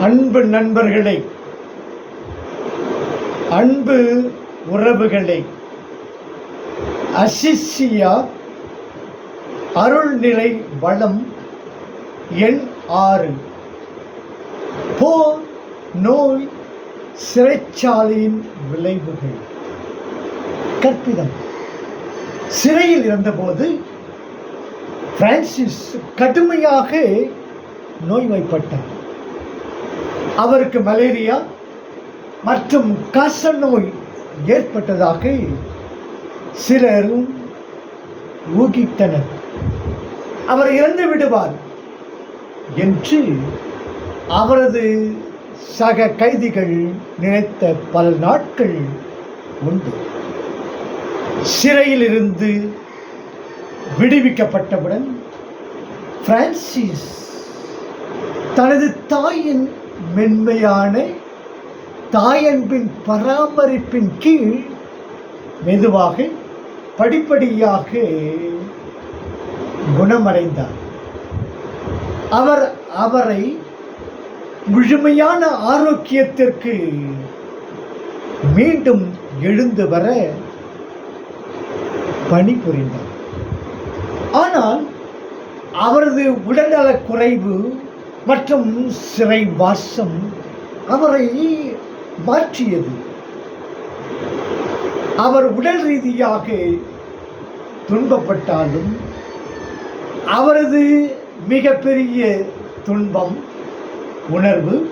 அன்பு நண்பர்களே அன்பு உறவுகளே அசிசியா அருள்நிலை வளம் எண் ஆறு. போர் நோய் சிறைச்சாலையின் விளைவுகள். கற்பிதம். சிறையில் இருந்தபோது பிரான்சிஸ் கடுமையாக நோய்வாய்ப்பட்டார். அவருக்கு மலேரியா மற்றும் காச நோய் ஏற்பட்டதாக சிலரும் ஊகித்தனர். அவர் இறந்து விடுவார் என்று அவரது சக கைதிகள் நினைத்த பல நாட்கள் உண்டு. சிறையிலிருந்து விடுவிக்கப்பட்டவுடன் பிரான்சிஸ் தனது தாயின் மென்மையான தாயன்பின் பராமரிப்பின் கீழ் மெதுவாக படிப்படியாக குணமடைந்தார். அவர் அவரை முழுமையான ஆரோக்கியத்திற்கு மீண்டும் எழுந்து வர பணிபுரிந்தார். ஆனால் அவரது உடல்நலக் குறைவு மற்றும் சிறை வாசம் அவரை மாற்றியது. அவர் உடல் ரீதியாக துன்பப்பட்டாலும் அவரது மிகப்பெரிய துன்பம் உணர்வு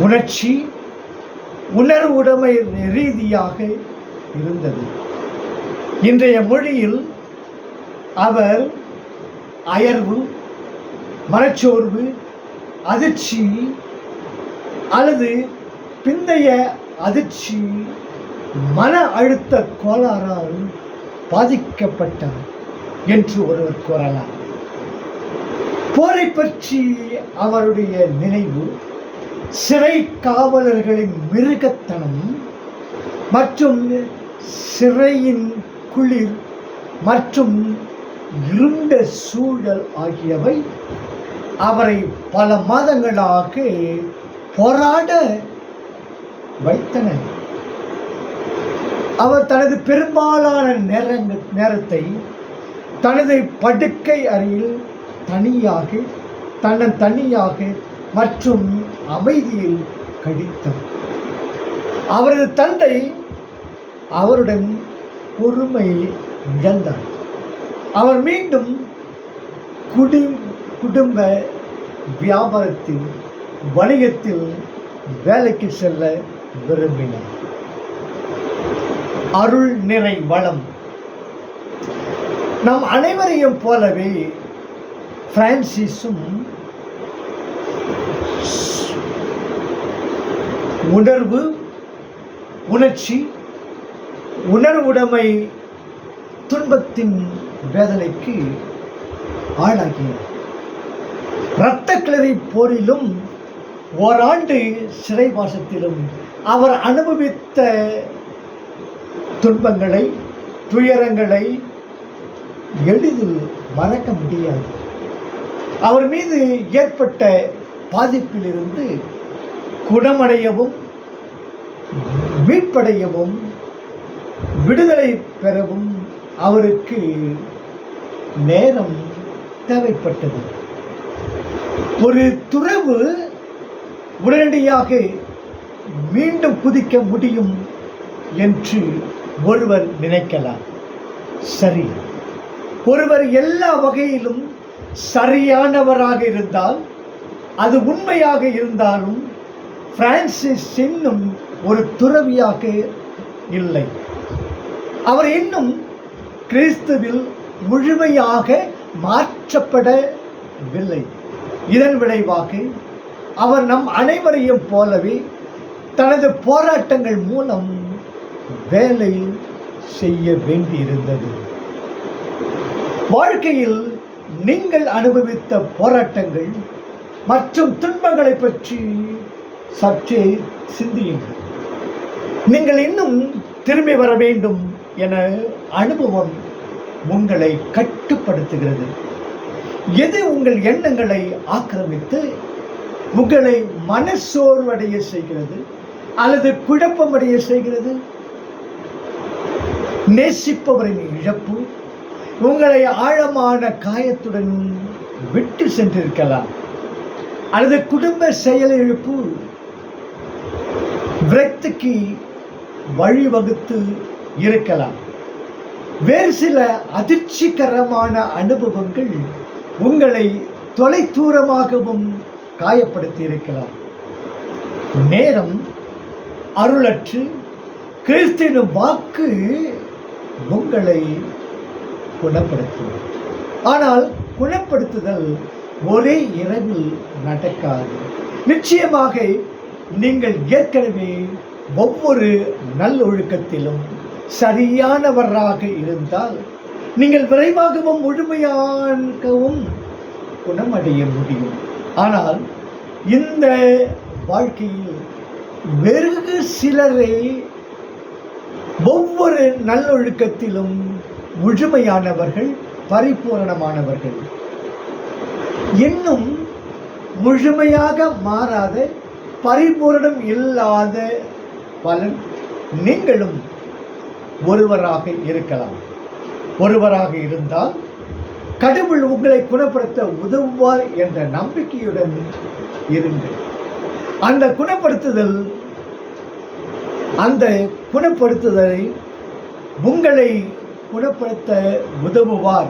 உணர்ச்சி உணர்வுடைமை ரீதியாக இருந்தது. இன்றைய மொழியில் அவர் அயர்வு மனச்சோர்வு அதிர்ச்சி அல்லது பிந்தைய அதிர்ச்சி மன அழுத்த கோளாறால் பாதிக்கப்பட்டார் என்று ஒருவர் கூறலாம். போரை பற்றி அவருடைய நினைவு சிறை காவலர்களின் மிருகத்தனம் மற்றும் சிறையின் குளிர் மற்றும் இருண்ட சூழல் ஆகியவை அவரை பல மாதங்களாக போராட வைத்தனர். அவர் தனது பெரும்பாலான நேரங்கள் நேரத்தை தனது படுக்கை அறையில் தனியாக தன்னன் தனியாக மற்றும் அமைதியில் கழித்தார் அவரது தந்தை அவருடன் பொறுமை இழந்தார். அவர் மீண்டும் குடி குடும்ப வியாபாரத்தில் வணிகத்தில் வேலைக்கு செல்ல விரும்பினார். அருள் நிறை வளம். நம் அனைவரையும் போலவே பிரான்சிஸும் உணர்வு உணர்ச்சி உணர்வுடைமை துன்பத்தின் வேதனைக்கு ஆளாகினார். இரத்த கிளறி போரிலும் ஓராண்டு சிறைவாசத்திலும் அவர் அனுபவித்த துன்பங்களை துயரங்களை எளிதில் மறக்க முடியாது. அவர் மீது ஏற்பட்ட பாதிப்பிலிருந்து குணமடையவும் மீட்படையவும் விடுதலை பெறவும் அவருக்கு நேரம் தேவைப்பட்டது. ஒரு துறவு உடனடியாக மீண்டும் குதிக்க முடியும் என்று ஒருவர் நினைக்கலாம். சரி. ஒருவர் எல்லா வகையிலும் சரியானவராக இருந்தால் அது உண்மையாக இருந்தாலும் பிரான்சிஸ் இன்னும் ஒரு துறவியாக இல்லை. அவர் இன்னும் கிறிஸ்துவில் முழுமையாக மாற்றப்படவில்லை. இதன் விளைவாக அவர் நம் அனைவரையும் போலவே தனது போராட்டங்கள் மூலம் வேலை செய்ய வேண்டியிருந்தது. வாழ்க்கையில் நீங்கள் அனுபவித்த போராட்டங்கள் மற்றும் துன்பங்களை பற்றி சற்றே சிந்தியுங்கள். நீங்கள் இன்னும் திரும்பி வர வேண்டும் என அனுபவம் உங்களை கட்டுப்படுத்துகிறது. எது உங்கள் எண்ணங்களை ஆக்கிரமித்து உங்களை மனசோர்வடைய செய்கிறது அல்லது குழப்பமடைய செய்கிறது? நேசிப்பவரின் இழப்பு உங்களை ஆழமான காயத்துடன் விட்டு சென்றிருக்கலாம். அல்லது குடும்ப செயலிழப்பு விரக்திக்கு வழிவகுத்து இருக்கலாம். வேறு சில அதிர்ச்சிகரமான அனுபவங்கள் உங்களை தொலைதூரமாகவும் காயப்படுத்தி இருக்கலாம் நேரம் அருளற்று கிறிஸ்தின் வாக்கு உங்களை குணப்படுத்தும். ஆனால் குணப்படுத்துதல் ஒரே இரவில் நடக்காது. நிச்சயமாக நீங்கள் ஏற்கனவே ஒவ்வொரு நல்லொழுக்கத்திலும் சரியானவராக இருந்தால் நீங்கள் விரைவாகவும் முழுமையாகவும் குணமடைய முடியும். ஆனால் இந்த வாழ்க்கையில் வெறுகு சிலரை ஒவ்வொரு நல்லொழுக்கத்திலும் முழுமையானவர்கள் பரிபூரணமானவர்கள். இன்னும் முழுமையாக மாறாத பரிபூரணம் இல்லாத பலன் நீங்களும் ஒருவராக இருக்கலாம். ஒருவராக இருந்தால் கடவுள் உங்களை குணப்படுத்த உதவுவார் என்ற நம்பிக்கையுடன் இருங்கள் அந்த குணப்படுத்துதல் அந்த குணப்படுத்துதலை உங்களை குணப்படுத்த உதவுவார்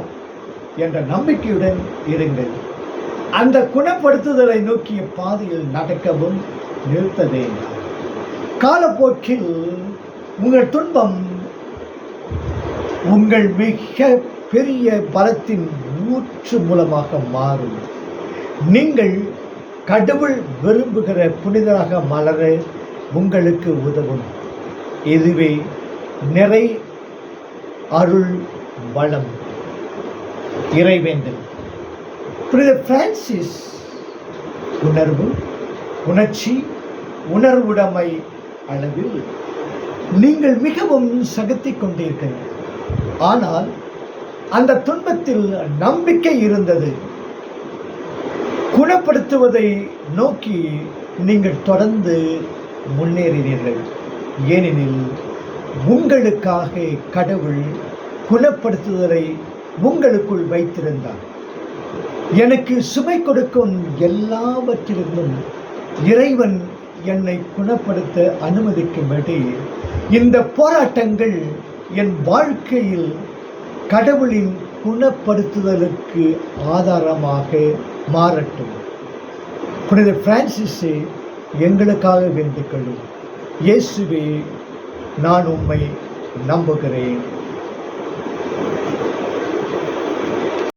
என்ற நம்பிக்கையுடன் இருங்கள். அந்த குணப்படுத்துதலை நோக்கிய பாதையில் நடக்கவும் நிறுத்த வேண்டாம். காலப்போக்கில் உங்கள் துன்பம் உங்கள் மிக பெரிய பலத்தின் ஊற்று மூலமாக மாறும். நீங்கள் கடவுள் விரும்புகிற புனிதராக மலர உங்களுக்கு உதவும். இதுவே நிறை அருள் வளம். இறைவேந்தல். புனித பிரான்சிஸ் உணர்வு உணர்ச்சி உணர்வுடைமை அளவில் நீங்கள் மிகவும் சகத்தி கொண்டிருக்கிறீர்கள் ஆனால் அந்த துன்பத்தில் நம்பிக்கை இருந்தது. குணப்படுத்துவதை நோக்கி நீங்கள் தொடர்ந்து முன்னேறினீர்கள். ஏனெனில் உங்களுக்காக கடவுள் குணப்படுத்துதலை உங்களுக்குள் வைத்திருந்தார். எனக்கு சுமை கொடுக்கும் எல்லாவற்றிலிருந்தும் இறைவன் என்னை குணப்படுத்த அனுமதிக்கும்படி இந்த போராட்டங்கள் என் வாழ்க்கையில் கடவுளின் குணப்படுத்துதலுக்கு ஆதாரமாக மாறட்டும். புனித பிரான்சிஸே எங்களுக்காக வேண்டிக் இயேசுவே நான் உம்மை நம்புகிறேன்.